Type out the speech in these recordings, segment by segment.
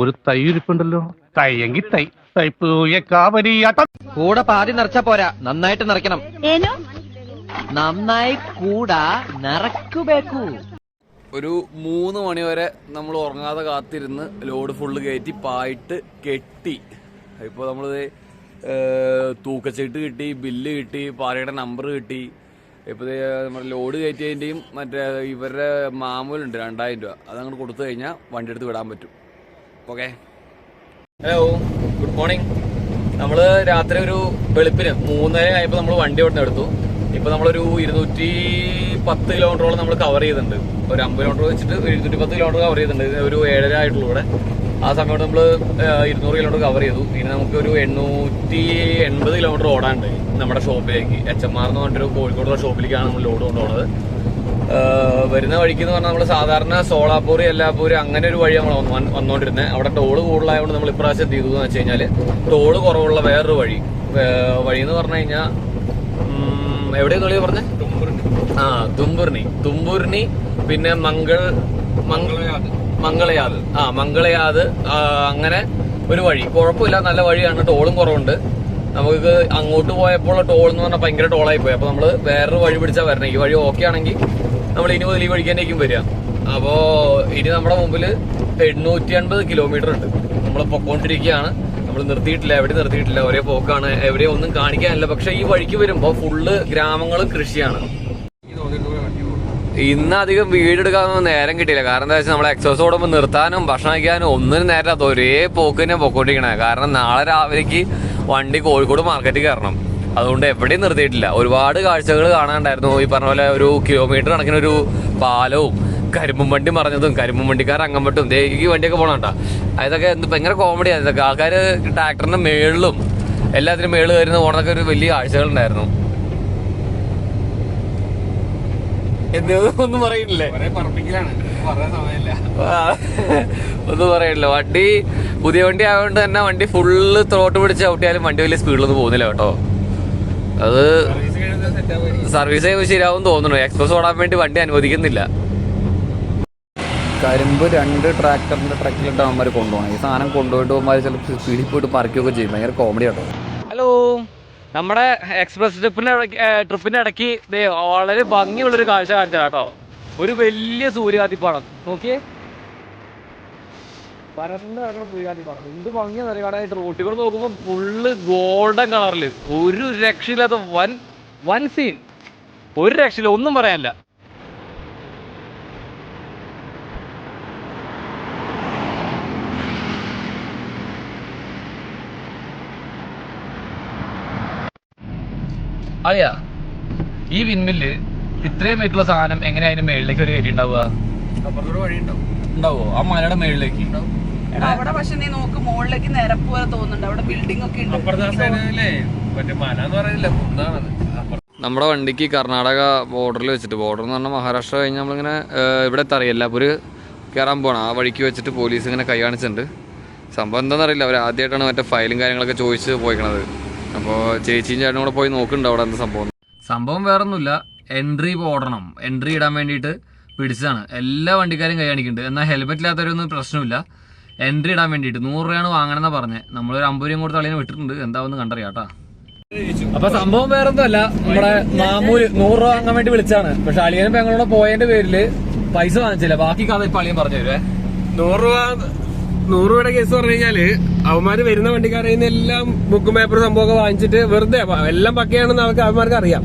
ഒരു തൈ. ഇരിപ്പുണ്ടല്ലോ തയ്യെങ്കി തൈ തൈപ്പൂയ കാവരിയാട്ടം കൂടെ പാതി നിറച്ച പോരാ. നന്നായിട്ട് നിറയ്ക്കണം. നന്നായി കൂടാ. നിറക്കുബേക്കു ഒരു മൂന്ന് മണിവരെ നമ്മൾ ഉറങ്ങാതെ കാത്തിരുന്ന് ലോഡ് ഫുള്ള് കയറ്റി പായിട്ട് കെട്ടി. ഇപ്പോൾ നമ്മളിത് തൂക്കച്ചീട്ട് കിട്ടി ബില്ല് കിട്ടി പാറയുടെ നമ്പർ കിട്ടി. ഇപ്പോൾ നമ്മുടെ ലോഡ് കയറ്റിയതിന്റെയും മറ്റേ ഇവരുടെ മാമൂലുണ്ട് രണ്ടായിരം രൂപ. അതങ്ങോട്ട് കൊടുത്തു കഴിഞ്ഞാൽ വണ്ടി എടുത്ത് വിടാൻ പറ്റും. ഓക്കെ? ഹലോ ഗുഡ് മോർണിംഗ് നമ്മൾ രാത്രി ഒരു വെളുപ്പിന് മൂന്നര ആയപ്പോൾ നമ്മൾ വണ്ടി ഇവിടെ എടുത്തു. ഇപ്പോൾ നമ്മളൊരു ഇരുന്നൂറ്റി പത്ത് കിലോമീറ്ററോളം നമ്മൾ കവർ ചെയ്തിട്ടുണ്ട്. ഒരു അമ്പത് കിലോമീറ്റർ വെച്ചിട്ട് ഇരുന്നൂറ്റി പത്ത് കിലോമീറ്റർ കവർ ചെയ്തിട്ടുണ്ട്. ഒരു ഏഴര ആയിട്ടുള്ളൂ ഇവിടെ. ആ സമയത്ത് നമ്മൾ ഇരുന്നൂറ് കിലോമീറ്റർ കവർ ചെയ്തു. ഇനി നമുക്ക് ഒരു എണ്ണൂറ്റി എൺപത് കിലോമീറ്റർ ഓടാണ്ട് നമ്മുടെ ഷോപ്പിലേക്ക്. എച്ച് എം ആർ എന്ന് പറഞ്ഞൊരു കോഴിക്കോടുള്ള ഷോപ്പിലേക്കാണ് നമ്മൾ ലോഡ് കൊണ്ടുപോകുന്നത് വരുന്ന വഴിക്ക് എന്ന് പറഞ്ഞാൽ നമ്മൾ സാധാരണ സോളാപ്പൂരി എല്ലാപ്പൂരി അങ്ങനെ ഒരു വഴി നമ്മൾ വന്നുകൊണ്ടിരുന്നത് അവിടെ ടോൾ കൂടുതലായതുകൊണ്ട് നമ്മൾ ഇപ്രാവശ്യം എന്ത് ചെയ്തു എന്ന് വെച്ച് കഴിഞ്ഞാൽ ടോൾ കുറവുള്ള വേറൊരു വഴി. വഴി എന്ന് പറഞ്ഞു കഴിഞ്ഞാൽ എവിടെയെന്നുള്ളത് പറഞ്ഞേ? ആ തുമ്പൂർണി തുമ്പൂർണി പിന്നെ മംഗൾ മംഗളയാത്. ആ മംഗളയാത് അങ്ങനെ ഒരു വഴി. കുഴപ്പമില്ല നല്ല വഴിയാണ്. ടോളും കുറവുണ്ട്. നമുക്ക് അങ്ങോട്ട് പോയപ്പോൾ ടോൾ എന്ന് പറഞ്ഞാൽ ഭയങ്കര ടോളായി പോയി. അപ്പൊ നമ്മൾ വേറൊരു വഴി പിടിച്ചാൽ വരണം. ഈ വഴി ഓക്കെ ആണെങ്കിൽ നമ്മൾ ഇനി മുതൽ ഈ വഴിക്ക് തന്നെയായിരിക്കും വരിക. അപ്പോ ഇനി നമ്മുടെ മുമ്പിൽ എണ്ണൂറ്റി അൻപത് കിലോമീറ്റർ ഉണ്ട്. നമ്മൾ പൊക്കോണ്ടിരിക്കുകയാണ്. നമ്മൾ നിർത്തിയിട്ടില്ല എവിടെ നിർത്തിയിട്ടില്ല. ഒരേ പോക്കാണ്. എവിടെ ഒന്നും കാണിക്കാനില്ല. പക്ഷെ ഈ വഴിക്ക് വരുമ്പോ ഫുള്ള് ഗ്രാമങ്ങളും കൃഷിയാണ്. ഇന്ന് അധികം വീടെടുക്കാനൊന്നും നേരം കിട്ടിയില്ല. കാരണം എന്താ വെച്ചാൽ നമ്മൾ എക്സോസ് ഓടുമ്പോൾ നിർത്താനും ഭക്ഷണം കഴിക്കാനും ഒന്നിനും നേരം അത് ഒരേ പോക്ക് തന്നെ പൊക്കോണ്ടിരിക്കണേ. കാരണം നാളെ രാവിലേക്ക് വണ്ടി കോഴിക്കോട് മാർക്കറ്റിൽ കയറണം. അതുകൊണ്ട് എവിടെയും നിർത്തിയിട്ടില്ല. ഒരുപാട് കാഴ്ചകൾ കാണാനുണ്ടായിരുന്നു. ഈ പറഞ്ഞ പോലെ ഒരു കിലോമീറ്റർ കണക്കിന് ഒരു പാലവും കരിമ്പും വണ്ടി മറിഞ്ഞതും കരിമ്പും വണ്ടിക്കാർ അങ്ങമ്പട്ടും ദേ ഈ വണ്ടിയൊക്കെ പോകണണ്ട അതൊക്കെ എന്ത് ഭയങ്കര കോമഡിയാണ് ഇതൊക്കെ ആൾക്കാർ ട്രാക്ടറിന്റെ മേളിലും എല്ലാത്തിനും മേളിൽ വരുന്ന പോണതൊക്കെ ഒരു വലിയ കാഴ്ചകളുണ്ടായിരുന്നു. എന്ത് ഒന്നും പറയില്ലേ? ആ, ഒന്നും പറയുന്നില്ല വണ്ടി പുതിയ വണ്ടി ആയതുകൊണ്ട് തന്നെ വണ്ടി ഫുള്ള് ത്രോട്ട് പിടിച്ച് ഔട്ടിയാലും വണ്ടി വലിയ സ്പീഡിലൊന്നും പോകുന്നില്ല കേട്ടോ. അത് സർവീസ് ചെയ്യുമ്പോൾ ശരിയാവും തോന്നുന്നു. എക്സ്പ്രസ് ഓടാൻ വേണ്ടി വണ്ടി അനുവദിക്കുന്നില്ല. കരിമ്പ് രണ്ട് ട്രാക്ടറിന്റെ ട്രക്കിലിട്ട് അവന്മാർ കൊണ്ടുപോകണം. ഈ സാധനം കൊണ്ടുപോയിട്ട് അവന്മാർ ചിലപ്പോൾ സ്പീഡിൽ പോയിട്ട് പറിക്കുകയൊക്കെ ചെയ്യും. ഭയങ്കര കോമഡി കേട്ടോ ഹലോ നമ്മുടെ എക്സ്പ്രസ് ട്രിപ്പിന് ട്രിപ്പിന്റെ ഇടയ്ക്ക് വളരെ ഭംഗിയുള്ളൊരു കാഴ്ച കാണിച്ചത് കേട്ടോ. ഒരു വലിയ സൂര്യാതിപ്പാണ് നോക്കിയേ. പരന്ന കിടക്കുന്ന സൂര്യാതിപ്പാടം എന്ത് ഭംഗിയാണെന്ന് അറിയാനായിട്ട് റോട്ടിൽ നോക്കുമ്പോൾ ഫുള്ള് ഗോൾഡൻ കളറിൽ ഒരു രക്ഷയില്ലാത്ത വൻ വൻ സീൻ ഒരു രക്ഷയില്ല ഒന്നും പറയാനില്ല. അതെയാ ഈ വിൻമില്ല് ഇത്രയും വെയിറ്റുള്ള സാധനം എങ്ങനെ അതിന്റെ മേളിലേക്ക് ഒരു കയറ്റി ഉണ്ടാവുക? ഉണ്ടാവോ. ആ മലയുടെ മേളിലേക്ക്? അവിടെ പക്ഷെ നീ നോക്ക് മുകളിലേക്ക് നിരപ്പ് പോലെ തോന്നുന്നുണ്ട്. അവിടെ ബിൽഡിംഗ് ഒക്കെ ഉണ്ട്. നമ്മുടെ വണ്ടിക്ക് കർണാടക ബോർഡറിൽ വെച്ചിട്ട് ബോർഡർ എന്ന് പറഞ്ഞാൽ മഹാരാഷ്ട്ര കഴിഞ്ഞ് നമ്മളിങ്ങനെ ഇവിടെ എത്തറിയില്ല അപ്പോൾ ഒരു കയറാൻ പോകണം ആ വഴിക്ക് വെച്ചിട്ട് പോലീസ് ഇങ്ങനെ കൈ കാണിച്ചിട്ടുണ്ട്. സംഭവം എന്താണെന്നറിയില്ല അവർ ആദ്യമായിട്ടാണ് മറ്റേ ഫയലും കാര്യങ്ങളൊക്കെ ചോദിച്ച് പോയിക്കണത്. അപ്പോൾ ചേച്ചിയും ചേട്ടനും കൂടെ പോയി നോക്കുന്നുണ്ട് അവിടെ എന്താ സംഭവം? സംഭവം വേറൊന്നുമില്ല. എൻട്രി ഓടണം എൻട്രി ഇടാൻ വേണ്ടിയിട്ട് പിടിച്ചതാണ്. എല്ലാ വണ്ടിക്കാരും കൈ കാണിക്കുന്നുണ്ട്. എന്നാൽ ഹെൽമെറ്റ് ഇല്ലാത്തവരൊന്നും പ്രശ്നമില്ല. എൻട്രി ഇടാൻ വേണ്ടിയിട്ട് നൂറ് രൂപയാണ് വാങ്ങണമെന്നാ പറഞ്ഞത് നമ്മളൊരു അമ്പത് രൂപയും കൂടെ അളിയെ വിട്ടിട്ടുണ്ട്. എന്താവെന്ന് കണ്ടറിയാട്ടാ അപ്പൊ സംഭവം വേറൊന്നുമല്ല. നമ്മുടെ മാമൂൽ നൂറ് രൂപ വാങ്ങാൻ വേണ്ടി വിളിച്ചാണ് പക്ഷെ അളിയനും പെങ്ങളോടെ പോയതിന്റെ പേരിൽ പൈസ വാങ്ങിച്ചില്ല. ബാക്കി കഥ ഇപ്പൊ അളിയൻ പറഞ്ഞു തരുവേ. നൂറ് രൂപ നൂറ് രൂപയുടെ കേസ് പറഞ്ഞു കഴിഞ്ഞാൽ അവന്മാര് വരുന്ന വണ്ടിക്കാരെ എല്ലാം ബുക്ക് പേപ്പർ സംഭവമൊക്കെ വാങ്ങിച്ചിട്ട് വെറുതെ എല്ലാം പക്കയാണെന്ന് അവർക്ക് അവന്മാർക്ക് അറിയാം.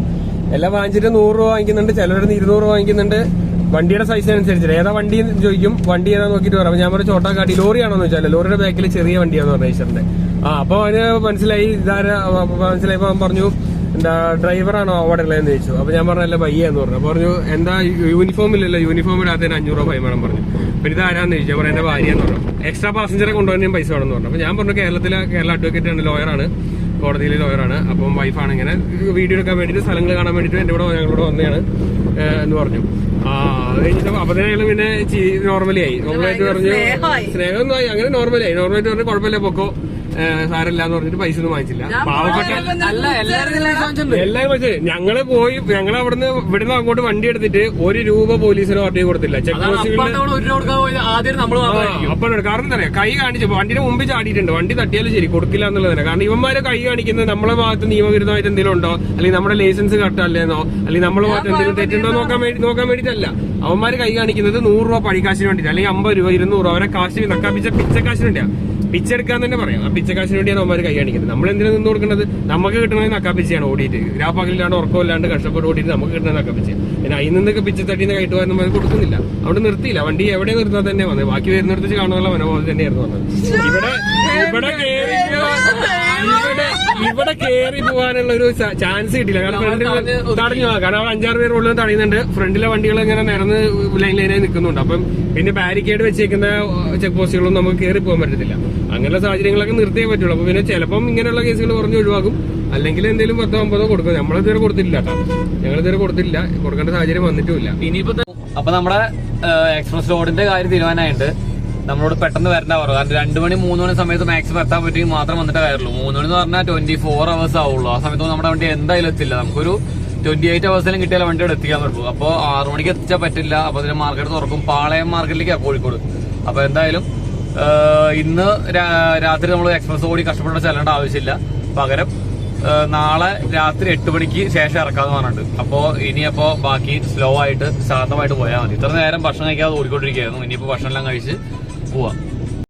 എല്ലാം വാങ്ങിച്ചിട്ട് നൂറ് രൂപ വാങ്ങിക്കുന്നുണ്ട് ചിലരുടെ ഇരുന്നൂറ് രൂപ വാങ്ങിക്കുന്നുണ്ട്. വണ്ടിയുടെ സൈസ് അനുസരിച്ചിട്ട്. ഏതാ വണ്ടി ചോദിക്കും. വണ്ടി ഏതാ നോക്കിയിട്ട് പറയാം. ഞാൻ പറഞ്ഞു ചോട്ടാക്കാട്ടി ലോറിയാണോന്ന് വെച്ചാൽ ലോറിയുടെ ബാക്കിൽ ചെറിയ വണ്ടിയാന്ന് പറഞ്ഞു ഈശ്വറിന്റെ ആ അപ്പൊ അവന് മനസ്സിലായി. ഇതാര മനസ്സിലായപ്പോ പറഞ്ഞു എന്താ ഡ്രൈവറാണോ അവിടെ ഉള്ളതെന്ന് ചോദിച്ചു. അപ്പൊ ഞാൻ പറഞ്ഞല്ല പയ്യ എന്ന് പറഞ്ഞു. പറഞ്ഞു എന്താ യൂണിഫോം ഇല്ലല്ലോ യൂണിഫോം ഇടാത്തതിന് അഞ്ഞൂറ് രൂപ ഫൈൻ പറഞ്ഞു. പിന്നെ ഇത് ആരാന്ന് ചോദിച്ചു. അപ്പോൾ പറഞ്ഞു എന്റെ ഭാര്യ എന്ന് പറഞ്ഞു. എക്സ്ട്രാ പാസഞ്ചറെ കൊണ്ടുപോകാൻ പൈസ വേണമെന്ന് പറഞ്ഞു. അപ്പൊ ഞാൻ പറഞ്ഞു കേരളത്തിലെ കേരള അഡ്വക്കേറ്റ് ആണ് ലോയറാണ് കോടതിയിലെ ലോയറാണ് അപ്പം വൈഫാണ് ഇങ്ങനെ. വീഡിയോ എടുക്കാൻ വേണ്ടിയിട്ട് സ്ഥലങ്ങൾ കാണാൻ വേണ്ടിയിട്ട് എന്റെ കൂടെ ഞങ്ങളോട് വന്നതാണ് എന്ന് പറഞ്ഞു. ആ അത് കഴിഞ്ഞിട്ട് അപ്പൊ തന്നെ പിന്നെ നോർമലി ആയി. നോർമലായിട്ട് പറഞ്ഞു. സ്നേഹമൊന്നും ആയി. അങ്ങനെ നോർമലി ആയി. നോർമലായിട്ട് പറഞ്ഞു കുഴപ്പമില്ല പൊക്കോ. സാരല്ല എന്ന് പറഞ്ഞിട്ട് പൈസ ഒന്നും വാങ്ങിച്ചില്ല. പാവപ്പെട്ട എല്ലാവരും എല്ലാരും പക്ഷേ ഞങ്ങൾ പോയി ഞങ്ങൾ അവിടുന്ന് ഇവിടുന്ന് അങ്ങോട്ട് വണ്ടി എടുത്തിട്ട് ഒരു രൂപ പോലീസിന് പാർട്ടി കൊടുത്തില്ല. ചെക്ക് പോസ്റ്റുകളിൽ അപ്പൊ കാരണം എന്താ കൈ കാണിച്ചു വണ്ടിയുടെ മുമ്പിൽ ചാടിയിട്ടുണ്ട്. വണ്ടി തട്ടിയാലും ശരി കൊടുക്കില്ല എന്നുള്ളതാണ് കാരണം ഇവന്മാരെ കൈ കാണിക്കുന്നത് നമ്മളെ ഭാഗത്ത് നിയമവിരുദ്ധമായിട്ട് എന്തെങ്കിലും ഉണ്ടോ? അല്ലെങ്കിൽ നമ്മുടെ ലൈസൻസ് കട്ടല്ലേന്നോ അല്ലെങ്കിൽ നമ്മളെ ഭാഗത്ത് എന്തെങ്കിലും തെറ്റുണ്ടോ നോക്കാൻ വേണ്ടി നോക്കാൻ വേണ്ടിയിട്ടല്ല. അവന്മാര് കൈ കാണിക്കുന്നത് നൂറ് രൂപ പണിക്കാശിന് വേണ്ടിയിട്ട്. അല്ലെങ്കിൽ അമ്പത് രൂപ ഇരുന്നൂറ് രൂപ. അവരെ കാശ് നക്കാപ്പിച്ച പിച്ചക്കാശിന് വേണ്ടിയാ പിച്ചെടുക്കാൻ തന്നെ പറയാം. ആ പിച്ചക്കാശിന് വേണ്ടിയാണ് അവന്മാർ കൈ കാണിക്കുന്നത്. നമ്മൾ എന്തിനാ നിന്ന് കൊടുക്കുന്നത്? നമുക്ക് കിട്ടണത് നക്കാപ്പിച്ചയാണ് ഓടിയിട്ട്. രാപ്പകലില്ലാണ്ട് ഉറക്കമില്ലാണ്ട് കഷ്ടപ്പെട്ട് ഓടിയിട്ട് നമുക്ക് കിട്ടുന്നത് നക്കാപ്പിച്ച. പിന്നെ അതിൽ നിന്നൊക്കെ പിച്ച തട്ടിന്ന് കയറ്റു പോകാൻ നമ്മൾ കൊടുക്കുന്നില്ല. അവിടെ നിർത്തിയില്ല. വണ്ടി എവിടെ നിർത്താൻ തന്നെ വന്നത്? ബാക്കി വരുന്നിടത്ത് കാണുന്നുള്ള മനോഭാവം തന്നെയായിരുന്നു വന്നത്. ഇവിടെ ഇവിടെ ഇവിടെ ഇവിടെ കേറി പോകാനുള്ള ഒരു ചാൻസ് കിട്ടില്ല കാരണം ഫ്രണ്ടിൽ തടഞ്ഞു കാരണം അവിടെ അഞ്ചാറ് പേർ ഉള്ളത് തടയുന്നുണ്ട്. ഫ്രണ്ടിലെ വണ്ടികൾ ഇങ്ങനെ നിരന്ന് ലൈൻ ലൈനായി നിൽക്കുന്നുണ്ട്. അപ്പം പിന്നെ ബാരിക്കേഡ് വെച്ചേക്കുന്ന ചെക്ക് പോസ്റ്റുകളൊന്നും നമുക്ക് കയറി പോകാൻ പറ്റത്തില്ല. അങ്ങനെയുള്ള സാഹചര്യങ്ങളൊക്കെ നിർത്തിയേ പറ്റുള്ളൂ. അപ്പൊ പിന്നെ ചിലപ്പം ഇങ്ങനെയുള്ള കേസുകൾ കുറഞ്ഞ് ഒഴിവാക്കും. അല്ലെങ്കിൽ എന്തെങ്കിലും പത്തോ അമ്പതോ കൊടുക്കും. നമ്മളിതുവരെ കൊടുത്തില്ല കേട്ടോ. ഞങ്ങളിതുവരെ കൊടുത്തില്ല. കൊടുക്കേണ്ട സാഹചര്യം വന്നിട്ടുമില്ല. ഇനിയിപ്പോ അപ്പൊ നമ്മുടെ എക്സ്പ്രസ് റോഡിന്റെ കാര്യം തീരുമാനമായിട്ട് നമ്മളോട് പെട്ടെന്ന് വരേണ്ട പറഞ്ഞു കാരണം രണ്ടു മണി മൂന്ന് മണി സമയത്ത് മാക്സിമം എത്താൻ പറ്റുമെങ്കിൽ മാത്രം വന്നിട്ട് കാര്യമുള്ളൂ മൂന്ന് മണി എന്ന് പറഞ്ഞാൽ ട്വന്റി ഫോർ അവേഴ്സ് ആവുള്ളൂ. ആ സമയത്ത് നമ്മുടെ വണ്ടി എന്തായാലും എത്തില്ല. നമുക്കൊരു ട്വന്റി എയ്റ്റ് അവേഴ്സിലും കിട്ടിയാൽ വണ്ടി ഇവിടെ എത്തിക്കാൻ പറ്റുള്ളൂ. അപ്പോൾ ആറു മണിക്ക് എത്തിച്ചാൽ പറ്റില്ല. അപ്പോൾ അതിന് മാർക്കറ്റ് തുറക്കും. പാളയം മാർക്കറ്റിലേക്കാണ് കോഴിക്കോട്. അപ്പോൾ എന്തായാലും ഇന്ന് രാത്രി നമ്മൾ എക്സ്പ്രസ് ഓടി കഷ്ടപ്പെട്ട് ചെല്ലേണ്ട ആവശ്യമില്ല. പകരം നാളെ രാത്രി എട്ട് മണിക്ക് ശേഷം ഇറക്കാന്ന് പറഞ്ഞിട്ടുണ്ട്. അപ്പോ ഇനിയപ്പോ ബാക്കി സ്ലോ ആയിട്ട് ശാന്തമായിട്ട് പോയാൽ മതി. ഇത്ര നേരം ഭക്ഷണം കഴിക്കാതെ ഓടിക്കൊണ്ടിരിക്കുകയായിരുന്നു. ഇനിയിപ്പോ ഭക്ഷണം എല്ലാം കഴിച്ച് പോവാം.